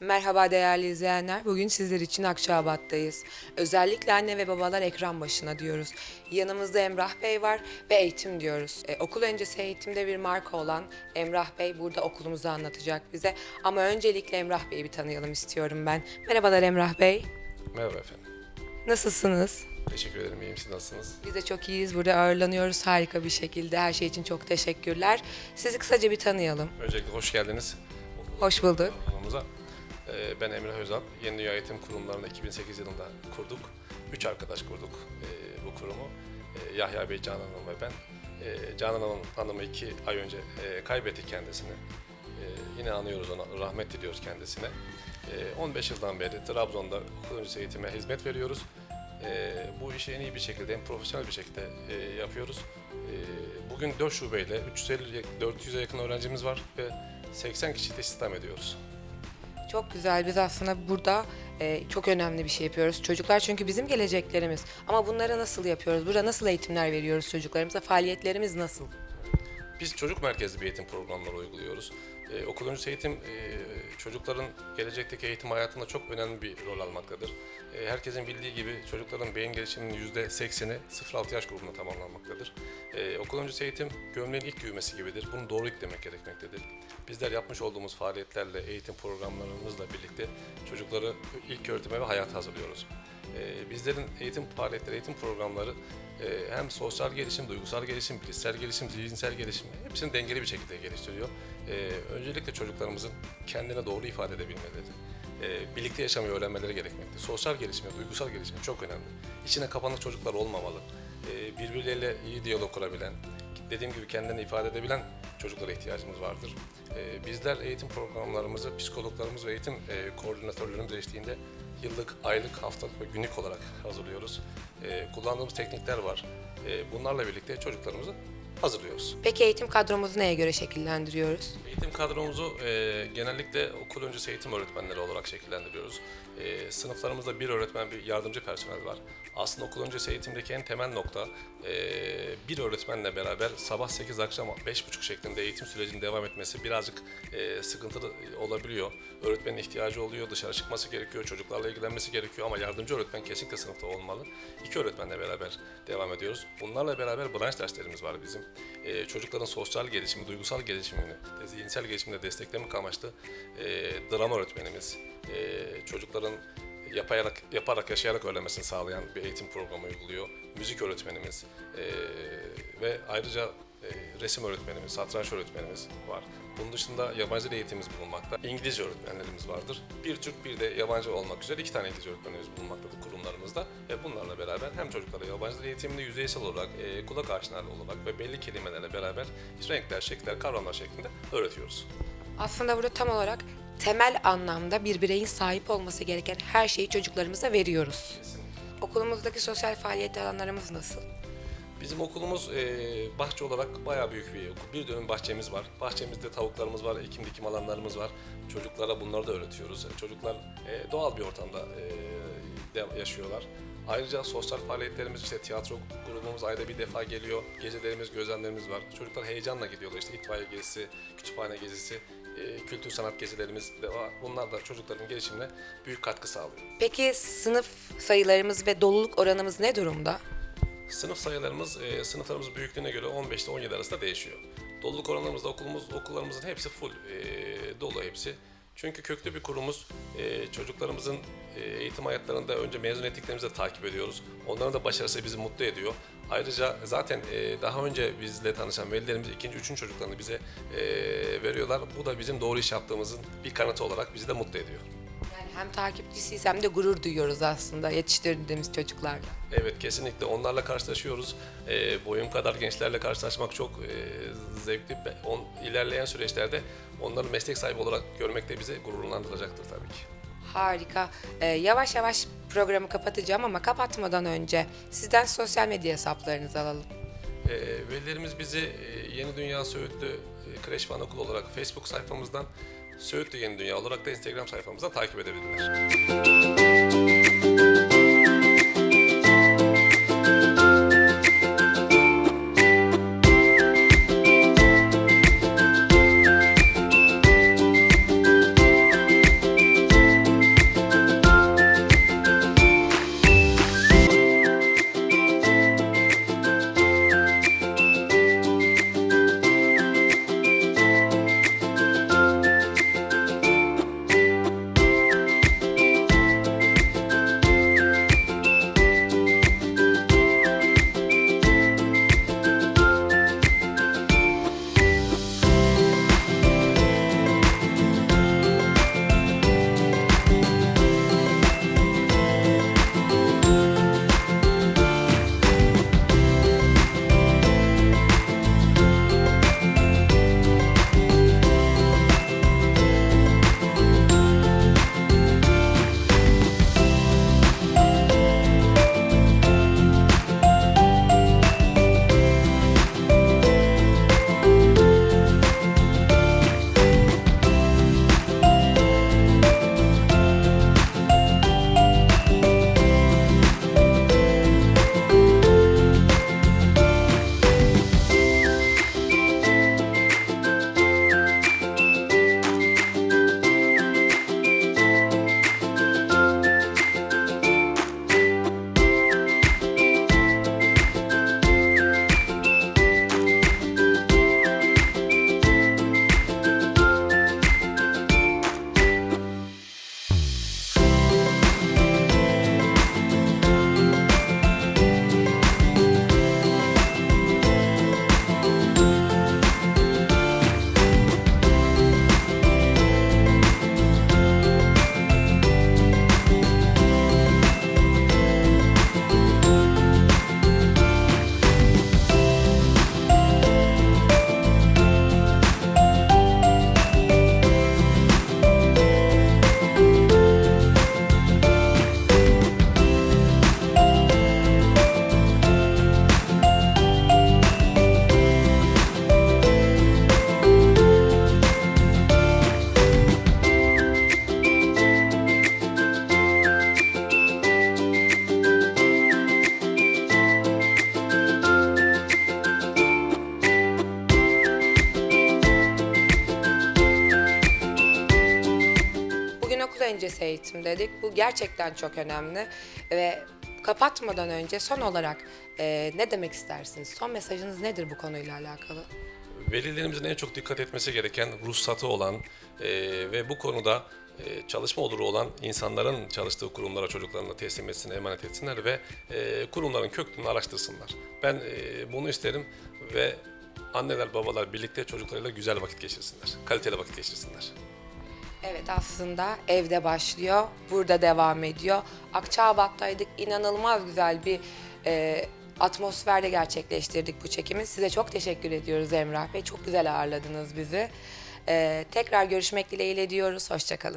Merhaba değerli izleyenler. Bugün sizler için Akçabat'tayız. Özellikle anne ve babalar ekran başına diyoruz. Yanımızda Emrah Bey var ve eğitim diyoruz. E, okul öncesi eğitimde bir marka olan Emrah Bey burada okulumuzu anlatacak bize. Ama öncelikle Emrah Bey'i bir tanıyalım istiyorum ben. Merhabalar Emrah Bey. Merhaba efendim. Nasılsınız? Teşekkür ederim. İyiyim. Siz nasılsınız? Biz de çok iyiyiz. Burada ağırlanıyoruz harika bir şekilde. Her şey için çok teşekkürler. Sizi kısaca bir tanıyalım. Öncelikle hoş geldiniz Hoş bulduk. okulumuza. Ee, Ben Emre Özal. Yeni Dünya Eğitim Kurumlarını 2008 yılında kurduk. Üç arkadaş kurduk e, bu kurumu. E, Yahya Bey, Canan Hanım ve ben. E, Canan Hanım, Hanım'ı iki ay önce kaybettik kendisini. Yine anıyoruz ona, rahmet diliyoruz kendisine. E, 15 yıldan beri Trabzon'da okul öncesi eğitime hizmet veriyoruz. Bu işi en iyi bir şekilde, en profesyonel bir şekilde yapıyoruz. Bugün 4 şubeyle 350 400'e yakın öğrencimiz var ve 80 kişi de istihdam ediyoruz. Çok güzel. Biz aslında burada e, çok önemli bir şey yapıyoruz. Çocuklar çünkü bizim geleceklerimiz. Ama bunları nasıl yapıyoruz? Burada nasıl eğitimler veriyoruz çocuklarımıza? Faaliyetlerimiz nasıl? Biz çocuk merkezli bir eğitim programları uyguluyoruz. Ee, okul öncesi eğitim e, çocukların gelecekteki eğitim hayatında çok önemli bir rol almaktadır. E, herkesin bildiği gibi çocukların beyin gelişiminin %80'i 0-6 yaş grubunda tamamlanmaktadır. E, okul öncesi eğitim gömleğin ilk düğmesi gibidir. Bunu doğru yüklemek gerekmektedir. Bizler yapmış olduğumuz faaliyetlerle, eğitim programlarımızla birlikte çocukları ilk öğretime ve hayata hazırlıyoruz. E, bizlerin eğitim faaliyetleri, eğitim programları e, hem sosyal gelişim, duygusal gelişim, bilişsel gelişim, zihinsel gelişim hepsini dengeli bir şekilde geliştiriyor. E, öncelikle çocuklarımızın kendine doğru ifade edebilmeleri, e, birlikte yaşamayı öğrenmeleri gerekmekte. Sosyal gelişim duygusal gelişim çok önemli. İçine kapanık çocuklar olmamalı. E, birbirleriyle iyi diyalog kurabilen, dediğim gibi kendini ifade edebilen çocuklara ihtiyacımız vardır. Bizler eğitim programlarımızı psikologlarımız ve eğitim e, koordinatörlerimiz eşliğinde yıllık, aylık, haftalık ve günlük olarak hazırlıyoruz. E, kullandığımız teknikler var. E, bunlarla birlikte çocuklarımızı hazırlıyoruz. Peki eğitim kadromuzu neye göre şekillendiriyoruz? Eğitim kadromuzu e, genellikle okul öncesi eğitim öğretmenleri olarak şekillendiriyoruz. E, sınıflarımızda bir öğretmen, bir yardımcı personel var. Aslında okul öncesi eğitimdeki en temel nokta e, bir öğretmenle beraber sabah 8 akşam 5.30 şeklinde eğitim sürecinin devam etmesi birazcık e, sıkıntılı olabiliyor. Öğretmenin ihtiyacı oluyor, dışarı çıkması gerekiyor, çocuklarla ilgilenmesi gerekiyor ama yardımcı öğretmen kesinlikle sınıfta olmalı. İki öğretmenle beraber devam ediyoruz. Bunlarla beraber branş derslerimiz var bizim. E, çocukların sosyal gelişimi, duygusal gelişimini, zihinsel gelişimini desteklemek amaçlı e, drama öğretmenimiz, e, çocukların yaparak, yaparak yaşayarak öğrenmesini sağlayan bir eğitim programı uyguluyor. Müzik öğretmenimiz e, ve ayrıca e, resim öğretmenimiz, satranç öğretmenimiz var. Bunun dışında yabancı dil eğitimimiz bulunmakta. İngilizce öğretmenlerimiz vardır. Bir Türk bir de yabancı olmak üzere iki tane İngilizce öğretmenimiz bulunmaktadır kurumlarımızda. Ve bunlarla beraber hem çocuklara yabancı dil eğitimini yüzeysel olarak, e, kulak aşinalığı olarak ve belli kelimelerle beraber renkler, şekiller, kavramlar şeklinde öğretiyoruz. Aslında burada tam olarak temel anlamda bir bireyin sahip olması gereken her şeyi çocuklarımıza veriyoruz. Okulumuzdaki sosyal faaliyet alanlarımız nasıl? Bizim okulumuz e, bahçe olarak bayağı büyük bir okul. Bir dönüm bahçemiz var. Bahçemizde tavuklarımız var, ekim dikim alanlarımız var. Çocuklara bunları da öğretiyoruz. Çocuklar e, doğal bir ortamda e, yaşıyorlar. Ayrıca sosyal faaliyetlerimiz işte tiyatro grubumuz ayda bir defa geliyor. Gecelerimiz, gözlemlerimiz var. Çocuklar heyecanla gidiyorlar. İşte itfaiye gezisi, kütüphane gezisi, e, kültür sanat gezilerimiz de var. Bunlar da çocukların gelişimine büyük katkı sağlıyor. Peki sınıf sayılarımız ve doluluk oranımız ne durumda? Sınıf sayılarımız e, sınıflarımız büyüklüğüne göre 15 ile 17 arasında değişiyor. Doluluk oranlarımızda okulumuz okullarımızın hepsi full e, dolu hepsi. Çünkü köklü bir kurumuz. E, çocuklarımızın e, eğitim hayatlarında önce mezun ettiklerimizi de takip ediyoruz. Onların da başarısı bizi mutlu ediyor. Ayrıca zaten e, daha önce bizle tanışan velilerimiz ikinci, üçüncü çocuklarını bize e, veriyorlar. Bu da bizim doğru iş yaptığımızın bir kanıtı olarak bizi de mutlu ediyor. Hem takipçisiyiz hem de gurur duyuyoruz aslında yetiştirdiğimiz çocuklarla. Evet kesinlikle onlarla karşılaşıyoruz. E, boyum kadar gençlerle karşılaşmak çok e, zevkli. On, ilerleyen süreçlerde onları meslek sahibi olarak görmek de bizi gururlandıracaktır tabii ki. Harika. Ee, yavaş yavaş programı kapatacağım ama kapatmadan önce sizden sosyal medya hesaplarınızı alalım. E, velilerimiz bizi e, Yeni Dünya Söğütlü e, Kreş ve Anaokulu olarak Facebook sayfamızdan, Söğütlü Yeni Dünya olarak da Instagram sayfamızdan takip edebilirler. Öncesi eğitim dedik. Bu gerçekten çok önemli ve kapatmadan önce son olarak e, ne demek istersiniz? Son mesajınız nedir bu konuyla alakalı? Velilerimizin en çok dikkat etmesi gereken ruhsatı olan e, ve bu konuda e, çalışma oluru olan insanların çalıştığı kurumlara çocuklarını teslim etsin, emanet etsinler ve e, kurumların köklüğünü araştırsınlar. Ben e, bunu isterim ve anneler babalar birlikte çocuklarıyla güzel vakit geçirsinler, kaliteli vakit geçirsinler. Evet aslında evde başlıyor, burada devam ediyor. Akçabat'taydık, inanılmaz güzel bir e, atmosferde gerçekleştirdik bu çekimi. Size çok teşekkür ediyoruz Emrah Bey, çok güzel ağırladınız bizi. E, tekrar görüşmek dileğiyle diyoruz, hoşçakalın.